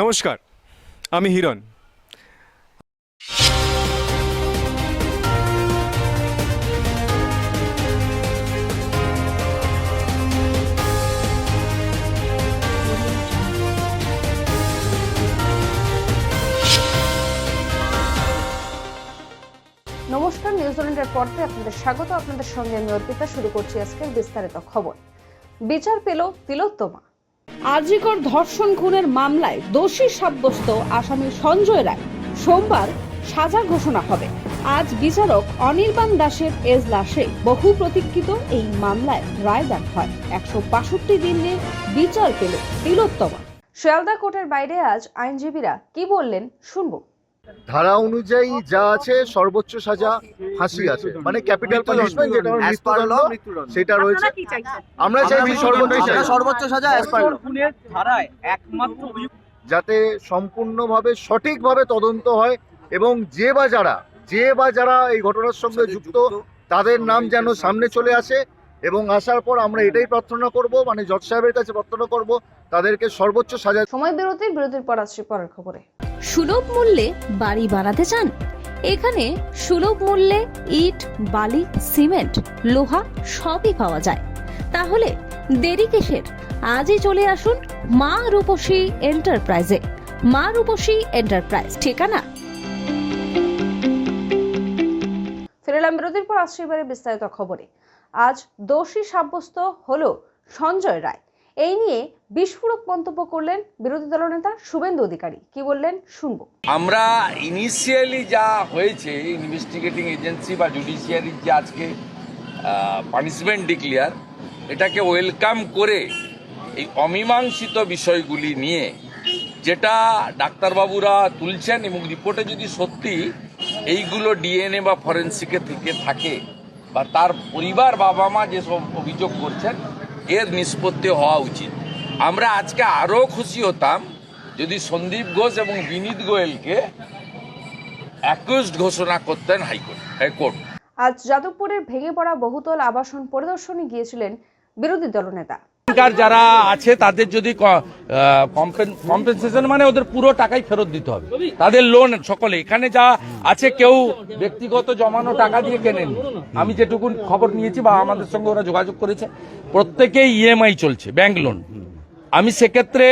নমস্কার, আমি হিরণ। নমস্কার নিউজিল্যান্ডের পর্বে আপনাদের স্বাগত। আপনাদের সঙ্গে আমি অর্পিতা, শুরু করছি আজকের বিস্তারিত খবর। বিচার পেল তিলোত্তমা। আরজিকর ধর্ষণ খুনের মামলায় দোষী সাব্যস্ত আসামি সঞ্জয় রায়। সোমবার সাজা ঘোষণা হবে। আজ বিচারক অনির্বাণ দাসের এজলাসে বহু প্রতীক্ষিত এই মামলায় রায় দেন হয়। একশো বাষট্টি দিনে বিচার পেল তিলোত্তমা। শিয়ালদা কোর্টের বাইরে আজ আইনজীবীরা কি বললেন শুনব। ধারা অনুযায়ী যা আছে সর্বোচ্চ সাজা ফাঁসি আছে। মানে ক্যাপিটাল পানিশমেন্ট যেটা আমার মৃত্যুদণ্ড সেটা রয়েছে। আমরা চাইছি সর্বোচ্চ সাজা। সর্বোচ্চ সাজা অ্যাজ পার খুনের ধারায় একমাত্র যাতে সম্পূর্ণভাবে সঠিকভাবে তদন্ত হয় এবং যে বা যারা যে বা যারা এই ঘটনার সঙ্গে যুক্ত তাদের নাম যেন সামনে চলে আসে এবং আসার পর আমরা এটাই প্রার্থনা করব মানে জজ সাহেবের কাছে প্রার্থনা করব তাদেরকে সর্বোচ্চ সাজা সময় বিরতির বিরতির পর আসছি পরের খবরে। সুলভ মূল্যে বাড়ি বানাতে চান? এখানে সুলভ মূল্যে ইট, বালি, সিমেন্ট, লোহা সবই পাওয়া যায়। তাহলে দেরি কিসের? আজই চলে আসুন মা রূপসী এন্টারপ্রাইজে। মা রূপসী এন্টারপ্রাইজ, ঠিকানা? ফিরেলাম বিরতির পর, আসছি এবারে বিস্তারিত খবরে। আজ দোষী সাব্যস্ত হল সঞ্জয় রায়। এই নিয়ে বিস্ফোরক মন্তব্য করলেন বিরোধী দলনেতা শুভেন্দু অধিকারী। কি বললেন? শুনব। আমরা ইনিশিয়ালি যা হয়েছে ইনভেস্টিগেটিং এজেন্সি বা জুডিশিয়ারির যে আজকে পানিশমেন্ট ডিক্লিয়ার এটাকে ওয়েলকাম করে এই অমীমাংসিত বিষয়গুলি নিয়ে যেটা ডাক্তারবাবুরা তুলছেন এবং রিপোর্টে যদি সত্যি এইগুলো ডিএনএ বা ফরেন্সিকে থেকে থাকে বা তার পরিবার বাবা মা যেসব অভিযোগ করছেন এর নিষ্পত্তি হওয়া উচিত। আমরা আজকে আরও খুশি হতাম যদি সন্দীপ ঘোষ এবং বিনীত গোয়েলকে অ্যাকিউজড ঘোষণা করতেন হাইকোর্ট হাইকোর্ট। আজ যাদবপুরের ভেঙে পড়া বহুতল আবাসন পরিদর্শনে গিয়েছিলেন বিরোধী দলনেতা। এখানকার যারা আছে, তাদের যদি কম্পেনসেশন মানে ওদের পুরো টাকাই ফেরত দিতে হবে। তাদের লোন সকলে। এখানে যা আছে, কেউ ব্যক্তিগত জমানো টাকা দিয়ে কেনেন। আমি যেটুকু খবর নিয়েছি বা আমাদের সঙ্গে ওরা যোগাযোগ করেছে, প্রত্যেকেই ইএমআই চলছে ব্যাংক লোন আমি সেক্ষেত্রে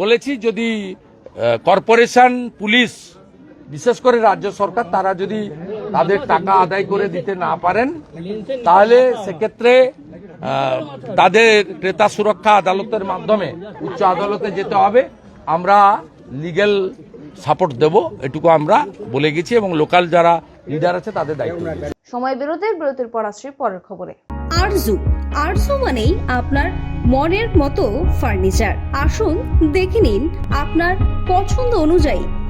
বলেছি, যদি কর্পোরেশন পুলিশ, বিশেষ করে রাজ্য সরকার, তারা যদি তাদের টাকা আদায় করে দিতে না পারেন তাহলে সেক্ষেত্রে তাদের ক্রেতা সুরক্ষা আদালতের মাধ্যমে উচ্চ আদালতে যেতে হবে। আমরা লিগেল সাপোর্ট দেব এটুকু আমরা বলে গেছি এবং লোকাল যারা লিডার আছে তাদের দায়িত্ব সময় বিরতির বিরতির পর আসছি পরের খবরে। আরজু আরজু মানেই আপনার মনের মতো ফার্নিচার আসুন দেখে নিন আপনার পছন্দ অনুযায়ী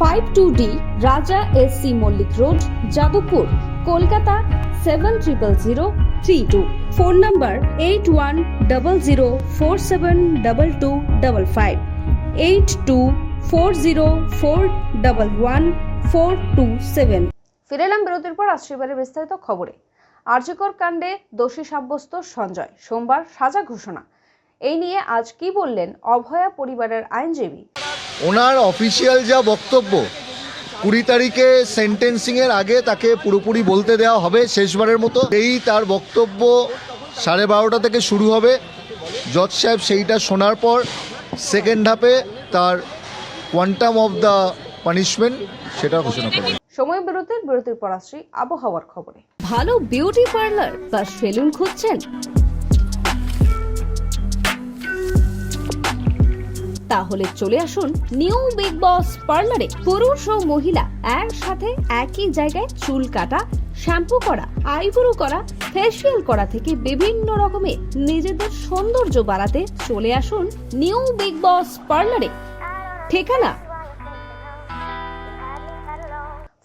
Five two D, Raja S C Mullick road, Jadavpur, Kolkata seven triple zero three two. Phone number eight one double zero four seven double two double five. Eight two four zero four double one four two seven. ফিরেলাম বিরতির পর আসছি এবারে বিস্তারিত খবরে। আর্যকর কাণ্ডে দোষী সাব্যস্ত সঞ্জয়, সোমবার সাজা ঘোষণা। এই নিয়ে আজ কি বললেন অভয়া পরিবারের আইনজীবী? ওনার অফিসিয়াল যা বক্তব্য কুড়ি তারিখে সেন্টেন্সিংয়ের আগে তাকে পুরোপুরি বলতে দেওয়া হবে শেষবারের মতো। এই তার বক্তব্য সাড়ে বারোটা থেকে শুরু হবে। জজ সাহেব সেইটা শোনার পর সেকেন্ড হাফে তার কোয়ান্টাম অফ দ্য পানিশমেন্ট সেটা ঘোষণা করবে সময় বিরতির বিরতির পর আসছি আবহাওয়ার খবরে। ভালো বিউটি পার্লার বা সেলুন খুঁজছেন? তাহলে চলে আসুন নিউ বিগ বস পার্লারে। পুরুষ ও মহিলা একসাথে একই জায়গায় চুল কাটা, শ্যাম্পু করা, আইব্রো করা, ফেসিয়াল করা থেকে বিভিন্ন রকমের নিজেদের সৌন্দর্য বাড়াতে চলে আসুন নিউ বিগ বস পার্লারে। ঠিকানা?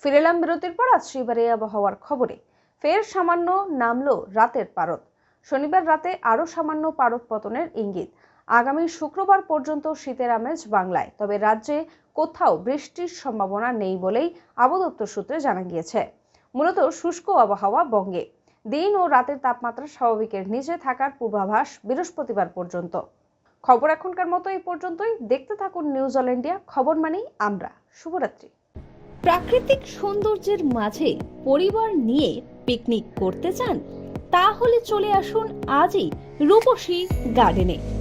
ফিরে এলাম বিরতির পর, আজ সেবারে আবহাওয়ার খবরে। ফের সামান্য নামলো রাতের পারদ। শনিবার রাতে আরও সামান্য পারদ পতনের ইঙ্গিত। আগামী শুক্রবার পর্যন্ত শীতের আমেজ বাংলায়, তবে রাজ্যে কোথাও বৃষ্টির সম্ভাবনা নেই বলেই আবহাওয়া দপ্তর সূত্রে জানা গিয়েছে। মূলত শুষ্ক আবহাওয়া বঙ্গে। দিন ও রাতের তাপমাত্রা স্বাভাবিকের নিচে থাকার পূর্বাভাস বৃহস্পতিবার পর্যন্ত। খবর এখনকার মতো এই পর্যন্তই। দেখতে থাকুন নিউজ অল ইন্ডিয়া খবর মানেই আমরা। শুভরাত্রি। প্রাকৃতিক সৌন্দর্যের মাঝে পরিবার নিয়ে পিকনিক করতে চান? তাহলে চলে আসুন আজই রূপসী গার্ডেনে।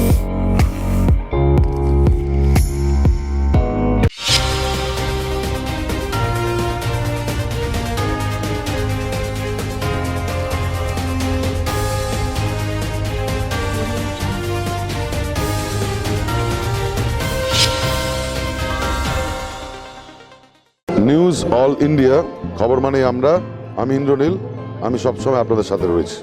নিউজ অল ইন্ডিয়া খবর মানে আমরা। আমি ইন্দ্রনীল আমি সবসময় আপনাদের সাথে রয়েছি।